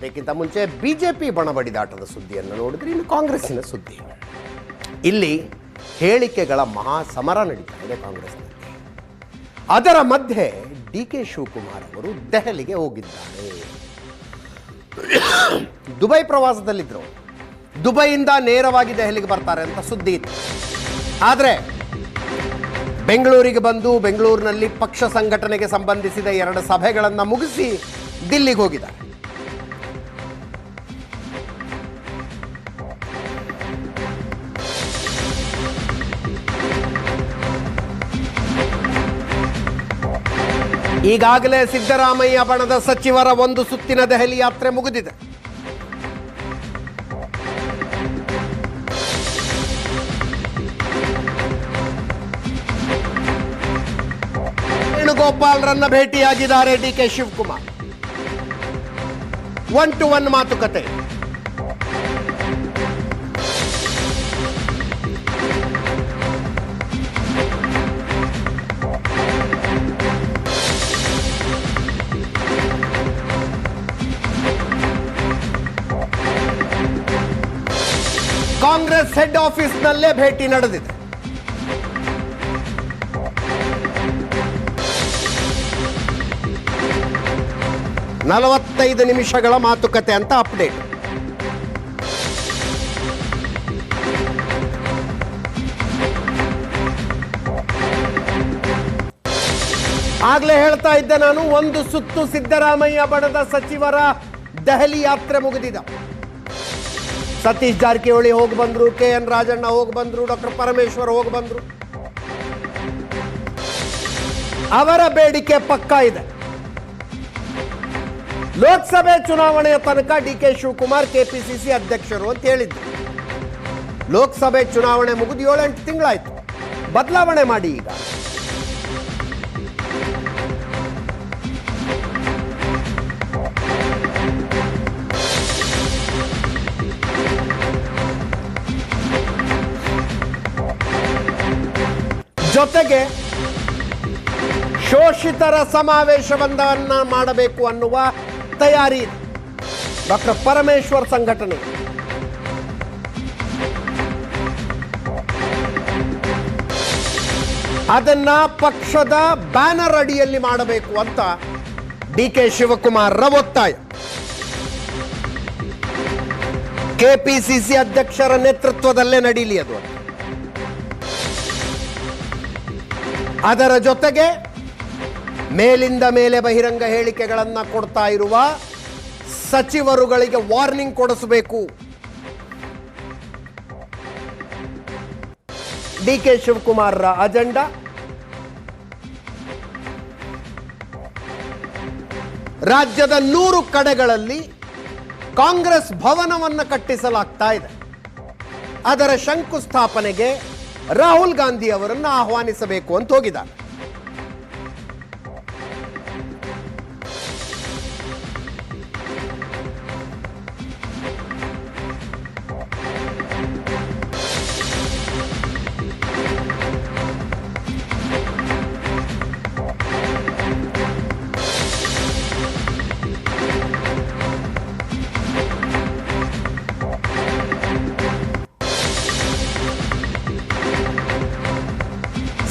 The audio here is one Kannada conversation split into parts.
ಇದಕ್ಕಿಂತ ಮುಂಚೆ ಬಿಜೆಪಿ ಬಣಬಡಿದಾಟದ ಸುದ್ದಿಯನ್ನು ನೋಡಿದ್ರೆ ಇನ್ನು ಕಾಂಗ್ರೆಸ್ಸಿನ ಸುದ್ದಿ. ಇಲ್ಲಿ ಹೇಳಿಕೆಗಳ ಮಹಾ ಸಮರ ನಡೀತಾ ಇದೆ ಕಾಂಗ್ರೆಸ್ನಲ್ಲಿ. ಅದರ ಮಧ್ಯೆ ಡಿ ಕೆ ಶಿವಕುಮಾರ್ ಅವರು ದೆಹಲಿಗೆ ಹೋಗಿದ್ದಾರೆ. ದುಬೈ ಪ್ರವಾಸದಲ್ಲಿದ್ದರು ದುಬೈಯಿಂದ ನೇರವಾಗಿ ದೆಹಲಿಗೆ ಬರ್ತಾರೆ ಅಂತ ಸುದ್ದಿ ಇತ್ತು. ಆದರೆ ಬೆಂಗಳೂರಿಗೆ ಬಂದು ಬೆಂಗಳೂರಿನಲ್ಲಿ ಪಕ್ಷ ಸಂಘಟನೆಗೆ ಸಂಬಂಧಿಸಿದ ಎರಡು ಸಭೆಗಳನ್ನು ಮುಗಿಸಿ ದಿಲ್ಲಿಗೆ ಹೋಗಿದ್ದಾರೆ. ಈಗಾಗಲೇ ಸಿದ್ದರಾಮಯ್ಯ ಬಣದ ಸಚಿವರ ಒಂದು ಸುತ್ತಿನ ದೆಹಲಿ ಯಾತ್ರೆ ಮುಗಿದಿದೆ. ವೇಣುಗೋಪಾಲ್ರನ್ನ ಭೇಟಿಯಾಗಿದ್ದಾರೆ D K Shivakumar. One to one ಮಾತುಕತೆ. ಕಾಂಗ್ರೆಸ್ ಹೆಡ್ ಆಫೀಸ್ನಲ್ಲೇ ಭೇಟಿ ನಡೆದಿದೆ. ನಲವತ್ತೈದು ನಿಮಿಷಗಳ ಮಾತುಕತೆ ಅಂತ ಅಪ್ಡೇಟ್. ಆಗ್ಲೇ ಹೇಳ್ತಾ ಇದ್ದೆ ನಾನು, ಒಂದು ಸುತ್ತು ಸಿದ್ದರಾಮಯ್ಯ ಬಣದ ಸಚಿವರ ದೆಹಲಿ ಯಾತ್ರೆ ಮುಗಿದಿದ. ಸತೀಶ್ ಜಾರಕಿಹೊಳಿ ಹೋಗಿ ಬಂದ್ರು ಕೆ ಎನ್ ರಾಜಣ್ಣ ಹೋಗಿ ಬಂದ್ರು, ಡಾಕ್ಟರ್ ಪರಮೇಶ್ವರ್ ಹೋಗಿ ಬಂದ್ರು. ಅವರ ಬೇಡಿಕೆ ಪಕ್ಕಾ ಇದೆ. ಲೋಕಸಭೆ ಚುನಾವಣೆಯ ತನಕ ಡಿ ಕೆ ಶಿವಕುಮಾರ್, ಕೆಪಿಸಿಸಿ ಅಧ್ಯಕ್ಷರು ಅಂತ ಹೇಳಿದ್ರು. ಲೋಕಸಭೆ ಚುನಾವಣೆ ಮುಗಿದು ಏಳೆಂಟು ತಿಂಗಳಾಯ್ತು. ಬದಲಾವಣೆ ಮಾಡಿ ಈಗ. ಜೊತೆಗೆ ಶೋಷಿತರ ಸಮಾವೇಶವನ್ನ ಮಾಡಬೇಕು ಅನ್ನುವ ತಯಾರಿ ಡಾಕ್ಟರ್ ಪರಮೇಶ್ವರ್ ಸಂಘಟನೆ. ಅದನ್ನ ಪಕ್ಷದ ಬ್ಯಾನರ್ ಅಡಿಯಲ್ಲಿ ಮಾಡಬೇಕು ಅಂತ ಡಿ ಕೆ ಶಿವಕುಮಾರ್ ರ ಒತ್ತಾಯ. ಕೆಪಿಸಿಸಿ ಅಧ್ಯಕ್ಷರ ನೇತೃತ್ವದಲ್ಲೇ ನಡೀಲಿ ಅದು. ಅದರ ಜೊತೆಗೆ ಮೇಲಿಂದ ಮೇಲೆ ಬಹಿರಂಗ ಹೇಳಿಕೆಗಳನ್ನು ಕೊಡ್ತಾ ಇರುವ ಸಚಿವರುಗಳಿಗೆ ವಾರ್ನಿಂಗ್ ಕೊಡಿಸಬೇಕು. ಡಿ ಕೆ ಶಿವಕುಮಾರ್ರ ಅಜೆಂಡಾ. ರಾಜ್ಯದ ನೂರು ಕಡೆಗಳಲ್ಲಿ ಕಾಂಗ್ರೆಸ್ ಭವನವನ್ನು ಕಟ್ಟಿಸಲಾಗ್ತಾ ಇದೆ. ಅದರ ಶಂಕುಸ್ಥಾಪನೆಗೆ ರಾಹುಲ್ ಗಾಂಧಿ ಅವರನ್ನು ಆಹ್ವಾನಿಸಬೇಕು ಅಂತ ಹೋಗಿದ್ದಾರೆ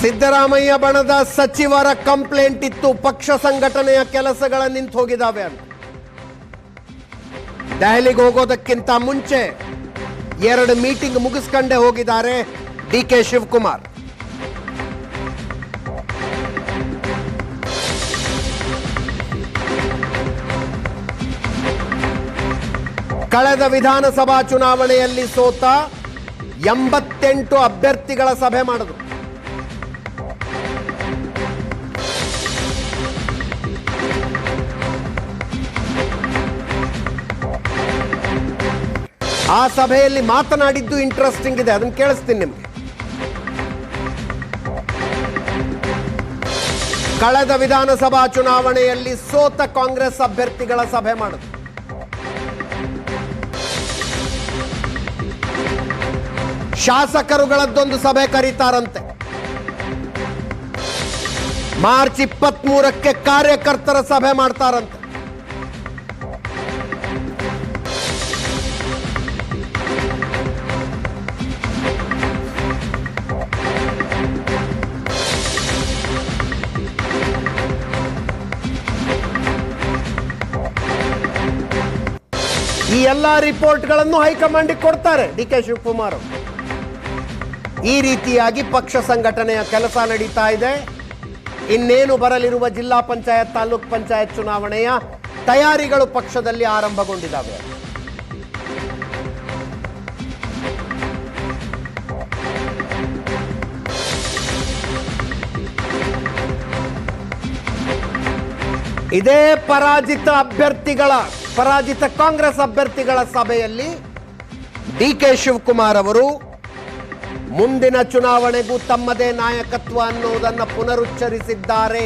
ಸಿದ್ದರಾಮಯ್ಯ ಬಣದ ಸಚಿವರ ಕಂಪ್ಲೇಂಟ್ ಇತ್ತು. ಪಕ್ಷ ಸಂಘಟನೆಯ ಕೆಲಸಗಳ ನಿಂತು ಹೋಗಿದಾವೆ ಅಂತ ದೆಹಲಿಗೆ ಹೋಗೋದಕ್ಕಿಂತ ಮುಂಚೆ ಎರಡು ಮೀಟಿಂಗ್ ಮುಗಿಸ್ಕೊಂಡೇ ಹೋಗಿದ್ದಾರೆ ಡಿ ಕೆ ಶಿವಕುಮಾರ್. ಕಳೆದ ವಿಧಾನಸಭಾ ಚುನಾವಣೆಯಲ್ಲಿ ಸೋತ ಎಂಬತ್ತೆಂಟು ಅಭ್ಯರ್ಥಿಗಳ ಸಭೆ ಮಾಡಿದ್ರು. ಆ ಸಭೆಯಲ್ಲಿ ಮಾತನಾಡಿದ್ದು ಇಂಟ್ರೆಸ್ಟಿಂಗ್ ಇದೆ. ಅದನ್ನು ಕೇಳಿಸ್ತೀನಿ ನಿಮಗೆ. ಕಳೆದ ವಿಧಾನಸಭಾ ಚುನಾವಣೆಯಲ್ಲಿ ಸೋತ ಕಾಂಗ್ರೆಸ್ ಅಭ್ಯರ್ಥಿಗಳ ಸಭೆ ಮಾಡುದು. ಶಾಸಕರುಗಳದ್ದೊಂದು ಸಭೆ ಕರೀತಾರಂತೆ. ಮಾರ್ಚ್ ಇಪ್ಪತ್ತ್ ಕಾರ್ಯಕರ್ತರ ಸಭೆ ಮಾಡ್ತಾರಂತೆ. ಎಲ್ಲ ರಿಪೋರ್ಟ್ಗಳನ್ನು ಹೈಕಮಾಂಡಿಗೆ ಕೊಡ್ತಾರೆ ಡಿ ಕೆ ಶಿವಕುಮಾರ್. ಈ ರೀತಿಯಾಗಿ ಪಕ್ಷ ಸಂಘಟನೆಯ ಕೆಲಸ ನಡೀತಾ ಇದೆ. ಇನ್ನೇನು ಬರಲಿರುವ ಜಿಲ್ಲಾ ಪಂಚಾಯತ್, ತಾಲೂಕ್ ಪಂಚಾಯತ್ ಚುನಾವಣೆಯ ತಯಾರಿಗಳು ಪಕ್ಷದಲ್ಲಿ ಆರಂಭಗೊಂಡಿದ್ದಾವೆ. ಇದೇ ಪರಾಜಿತ ಅಭ್ಯರ್ಥಿಗಳ ಪರಾಜಿತ ಕಾಂಗ್ರೆಸ್ ಅಭ್ಯರ್ಥಿಗಳ ಸಭೆಯಲ್ಲಿ ಡಿ ಕೆ ಶಿವಕುಮಾರ್ ಅವರು, ಮುಂದಿನ ಚುನಾವಣೆಗೂ ತಮ್ಮದೇ ನಾಯಕತ್ವ ಅನ್ನುವುದನ್ನು ಪುನರುಚ್ಚರಿಸಿದ್ದಾರೆ.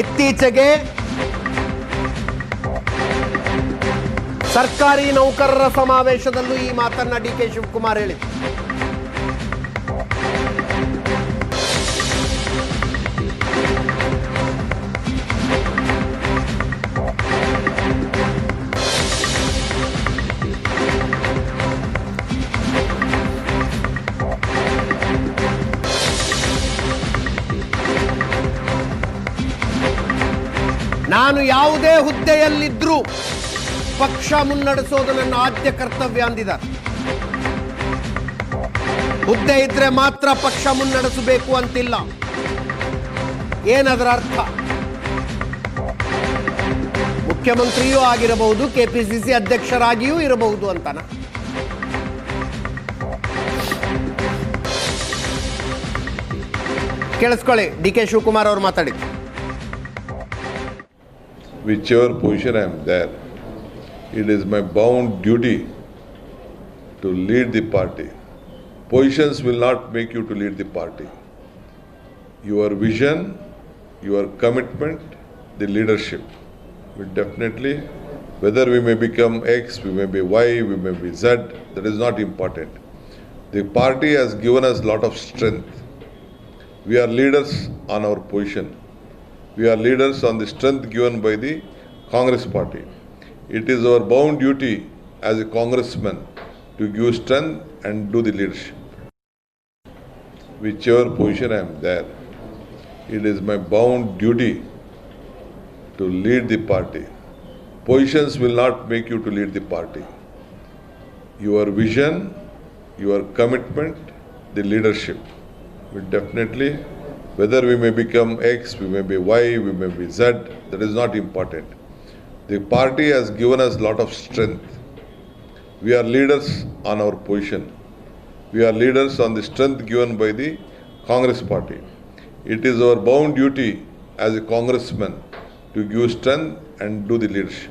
ಇತ್ತೀಚೆಗೆ ಸರ್ಕಾರಿ ನೌಕರರ ಸಮಾವೇಶದಲ್ಲೂ ಈ ಮಾತನ್ನ ಡಿ ಕೆ ಶಿವಕುಮಾರ್ ಹೇಳಿದರು. ನಾನು ಯಾವುದೇ ಹುದ್ದೆಯಲ್ಲಿದ್ದರೂ ಪಕ್ಷ ಮುನ್ನಡೆಸೋದು ನನ್ನ ಆದ್ಯ ಕರ್ತವ್ಯ ಅಂದಿದ್ದಾರೆ ಹುದ್ದೆ ಇದ್ರೆ ಮಾತ್ರ ಪಕ್ಷ ಮುನ್ನಡೆಸಬೇಕು ಅಂತಿಲ್ಲ. ಏನದರ ಅರ್ಥ? ಮುಖ್ಯಮಂತ್ರಿಯೂ ಆಗಿರಬಹುದು, ಕೆಪಿಸಿಸಿ ಅಧ್ಯಕ್ಷರಾಗಿಯೂ ಇರಬಹುದು ಅಂತನ? ಕೇಳಿಸ್ಕೊಳ್ಳಿ, ಡಿ ಕೆ ಶಿವಕುಮಾರ್ ಅವರು ಮಾತಾಡಿದ್ರು whichever position I am there, it is my bound duty to lead the party. Positions will not make you to lead the party. Your vision, your commitment, the leadership will definitely, whether we may become X, we may be Y, we may be Z, that is not important. The party has given us a lot of strength. We are leaders on our position. We are leaders on the strength given by the Congress party. It is our bound duty as a congressman to give strength and do the leadership. Whichever position I am there, it is my bound duty to lead the party. Positions will not make you to lead the party. Your vision, your commitment, the leadership will definitely, whether we may become X, we may be Y, we may be Z, that is not important. The party has given us a lot of strength. We are leaders on our position. We are leaders on the strength given by the Congress party. It is our bound duty as a congressman to give strength and do the leadership.